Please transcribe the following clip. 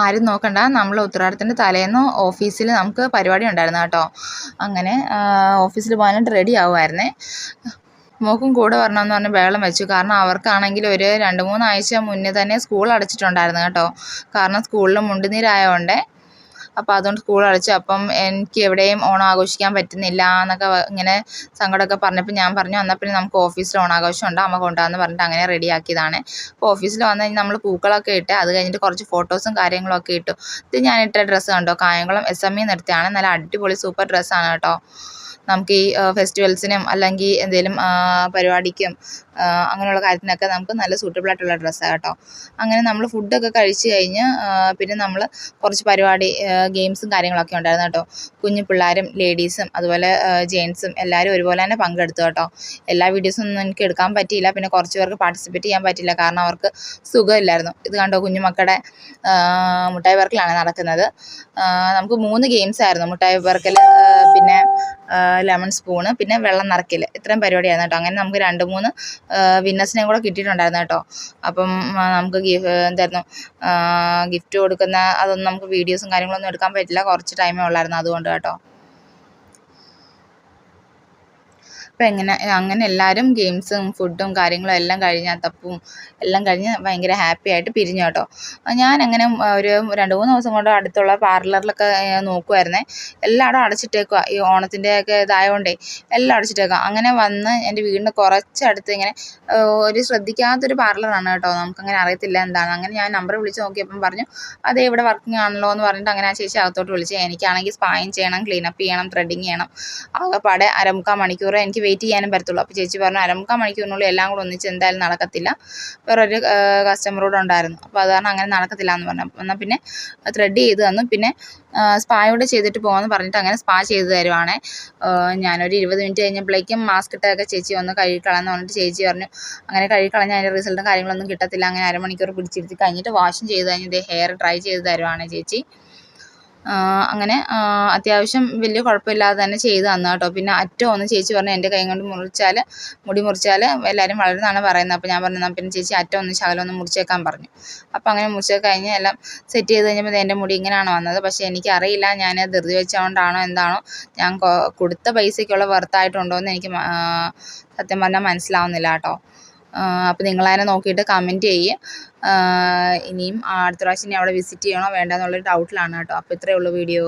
ആരും നോക്കണ്ട. നമ്മൾ ഉത്തരാടത്തിന്റെ തലേന്ന് ഓഫീസിൽ നമുക്ക് പരിപാടി ഉണ്ടായിരുന്നു കേട്ടോ. അങ്ങനെ ഓഫീസിൽ പോകാനായിട്ട് റെഡി ആവുമായിരുന്നേ. മോക്കും കൂടെ വരണമെന്ന് പറഞ്ഞ് ബഹളം വെച്ചു. കാരണം അവർക്കാണെങ്കിൽ ഒരു രണ്ട് മൂന്നാഴ്ച മുന്നേ തന്നെ സ്കൂൾ അടച്ചിട്ടുണ്ടായിരുന്നു കേട്ടോ. കാരണം സ്കൂളിൽ മുണ്ടുനീരായതുകൊണ്ട് അപ്പോൾ അതുകൊണ്ട് സ്കൂൾ അടച്ചു. അപ്പം എനിക്ക് എവിടെയും ഓണം ആഘോഷിക്കാൻ പറ്റുന്നില്ല എന്നൊക്കെ ഇങ്ങനെ സങ്കടമൊക്കെ പറഞ്ഞപ്പോൾ ഞാൻ പറഞ്ഞു എന്നാൽ പിന്നെ നമുക്ക് ഓഫീസിൽ ഓണാഘോഷം ഉണ്ട് അമ്മ കൊണ്ടുവന്ന് പറഞ്ഞിട്ട് അങ്ങനെ റെഡിയാക്കിയതാണ്. അപ്പോൾ ഓഫീസിൽ വന്നു കഴിഞ്ഞാൽ നമ്മൾ പൂക്കളൊക്കെ ഇട്ട് അത് കഴിഞ്ഞിട്ട് കുറച്ച് ഫോട്ടോസും കാര്യങ്ങളൊക്കെ ഇട്ടു. ഇത് ഞാൻ ഇട്ട ഡ്രസ്സ് കണ്ടോ? കായംകുളം എസ് എം ഇ നിർത്തിയാണ് നല്ല അടിപൊളി സൂപ്പർ ഡ്രസ്സാണ് കേട്ടോ. നമുക്ക് ഈ ഫെസ്റ്റിവൽസിനും അല്ലെങ്കിൽ എന്തെങ്കിലും പരിപാടിക്കും അങ്ങനെയുള്ള കാര്യത്തിനൊക്കെ നമുക്ക് നല്ല സൂട്ടബിൾ ആയിട്ടുള്ള ഡ്രസ്സാണ് കേട്ടോ. അങ്ങനെ നമ്മൾ ഫുഡൊക്കെ കഴിച്ച് കഴിഞ്ഞ് പിന്നെ നമ്മൾ കുറച്ച് പരിപാടി ഗെയിംസും കാര്യങ്ങളൊക്കെ ഉണ്ടായിരുന്നു കേട്ടോ. കുഞ്ഞു പിള്ളേരും ലേഡീസും അതുപോലെ ജെൻസും എല്ലാവരും ഒരുപോലെ തന്നെ പങ്കെടുത്തു കേട്ടോ. എല്ലാ വീഡിയോസും ഒന്നും എനിക്ക് എടുക്കാൻ പറ്റിയില്ല. പിന്നെ കുറച്ച് പേർക്ക് പാർട്ടിസിപ്പേറ്റ് ചെയ്യാൻ പറ്റിയില്ല. കാരണം അവർക്ക് സുഖമില്ലായിരുന്നു. ഇത് കണ്ടോ? കുഞ്ഞു മക്കളുടെ മുട്ടായി വർക്കിലാണ് നടക്കുന്നത്. നമുക്ക് മൂന്ന് ഗെയിംസ് ആയിരുന്നു. മുട്ടായി വർക്കിൽ പിന്നെ ലെമൺ സ്പൂണ് പിന്നെ വെള്ളം നിറയ്ക്കൽ ഇത്രയും പരിപാടിയായിരുന്നു കേട്ടോ. അങ്ങനെ നമുക്ക് രണ്ട് മൂന്ന് വിന്നേഴ്സിനെയും കൂടെ കിട്ടിയിട്ടുണ്ടായിരുന്നു കേട്ടോ. അപ്പം നമുക്ക് എന്തായിരുന്നു ഗിഫ്റ്റ് കൊടുക്കുന്ന അതൊന്നും നമുക്ക് വീഡിയോസും കാര്യങ്ങളൊന്നും എടുക്കാൻ പറ്റില്ല. കുറച്ച് ടൈമേ ഉള്ളായിരുന്നു അതുകൊണ്ട് കേട്ടോ. അപ്പം എങ്ങനെ അങ്ങനെ എല്ലാവരും ഗെയിംസും ഫുഡും കാര്യങ്ങളും എല്ലാം കഴിഞ്ഞ് അത്തപ്പവും എല്ലാം കഴിഞ്ഞ് ഭയങ്കര ഹാപ്പി ആയിട്ട് പിരിഞ്ഞു കേട്ടോ. ഞാൻ അങ്ങനെ ഒരു രണ്ട് മൂന്ന് ദിവസം കൊണ്ട് അടുത്തുള്ള പാർലറിലൊക്കെ നോക്കുമായിരുന്നേ എല്ലായിടും അടച്ചിട്ടേക്കുക ഈ ഓണത്തിന്റെ ഒക്കെ ഇതായതുകൊണ്ടേ എല്ലാം അടച്ചിട്ടേക്കുക അങ്ങനെ വന്ന് എന്റെ വീടിന് കുറച്ചടുത്ത് ഇങ്ങനെ ഒരു ശ്രദ്ധിക്കാത്തൊരു പാർലറാണ് കേട്ടോ. നമുക്കങ്ങനെ അറിയത്തില്ല എന്താണ്. അങ്ങനെ ഞാൻ നമ്പർ വിളിച്ച് നോക്കിയപ്പം പറഞ്ഞു അതേ ഇവിടെ വർക്കിംഗ് ആണല്ലോ എന്ന് പറഞ്ഞിട്ട് അങ്ങനെ ആ ചേച്ചി അകത്തോട്ട് വിളിച്ചു എനിക്കാണെങ്കിൽ സ്പായും ചെയ്യണം ക്ലീനപ്പ് ചെയ്യണം ത്രെഡിങ് ചെയ്യണം. ആകെപ്പാടെ അരമുക്കാൽ മണിക്കൂർ എനിക്ക് വെയിറ്റ് ചെയ്യാനും പറ്റത്തുള്ളൂ. അപ്പോൾ ചേച്ചി പറഞ്ഞു അരമുക്കാൽ മണിക്കൂറിനുള്ളിൽ എല്ലാം കൂടെ ഒന്നിച്ച് എന്തായാലും നടക്കത്തില്ല. വേറൊരു കസ്റ്റമറോട് ഉണ്ടായിരുന്നു. അപ്പോൾ അത് കാരണം അങ്ങനെ നടക്കത്തില്ല എന്ന് പറഞ്ഞു എന്നാൽ പിന്നെ ത്രെഡ് ചെയ്ത് തന്നു. പിന്നെ സ്പായോടെ ചെയ്തിട്ട് പോകാമെന്ന് പറഞ്ഞിട്ട് അങ്ങനെ സ്പാ ചെയ്ത് തരുവാണേ. ഞാനൊരു ഇരുപത് മിനിറ്റ് കഴിഞ്ഞപ്പോഴേക്കും മാസ്ക് ഇട്ടൊക്കെ ചേച്ചി ഒന്ന് കഴുകിക്കളയെന്ന് പറഞ്ഞിട്ട് ചേച്ചി പറഞ്ഞു അങ്ങനെ കഴുകിക്കളഞ്ഞാൽ അതിന്റെ റിസൾട്ടും കാര്യങ്ങളൊന്നും കിട്ടത്തില്ല. അങ്ങനെ അരമണിക്കൂർ പിടിച്ചിരുത്തി കഴിഞ്ഞിട്ട് വാഷും ചെയ്ത് കഴിഞ്ഞിട്ട് ഹെയർ ഡ്രൈ ചെയ്ത് തരുവാണ് ചേച്ചി. അങ്ങനെ അത്യാവശ്യം വലിയ കുഴപ്പമില്ലാതെ തന്നെ ചെയ്ത് തന്നു കേട്ടോ. പിന്നെ അറ്റം ഒന്ന് ചേച്ചി പറഞ്ഞു എന്റെ കൈ കൊണ്ട് മുറിച്ചാൽ മുടി മുറിച്ചാൽ എല്ലാവരും വളരുന്നതാണ് പറയുന്നത്. അപ്പോൾ ഞാൻ പറഞ്ഞു എന്നാൽ പിന്നെ ചേച്ചി അറ്റം ഒന്ന് ശകലം ഒന്ന് മുറിച്ചേക്കാൻ പറഞ്ഞു. അപ്പോൾ അങ്ങനെ മുറിച്ചൊക്കെ കഴിഞ്ഞ് എല്ലാം സെറ്റ് ചെയ്ത് കഴിഞ്ഞപ്പോൾ എന്റെ മുടി ഇങ്ങനെയാണ് വന്നത്. പക്ഷേ എനിക്കറിയില്ല ഞാൻ ധൃതി വെച്ചുകൊണ്ടാണോ എന്താണോ. ഞാൻ കൊടുത്ത പൈസയ്ക്കുള്ള വെറുത്തായിട്ടുണ്ടോ എന്ന് എനിക്ക് സത്യം പറഞ്ഞാൽ മനസ്സിലാവുന്നില്ല കേട്ടോ. അപ്പോൾ നിങ്ങളതിനെ നോക്കിയിട്ട് കമന്റ് ചെയ്യുക ഇനിയും അടുത്ത പ്രാവശ്യം ഇനി അവിടെ വിസിറ്റ് ചെയ്യണോ വേണ്ടോ എന്നുള്ളൊരു ഡൗട്ടിലാണ് കേട്ടോ. അപ്പോൾ ഇത്രയേ ഉള്ളൂ വീഡിയോ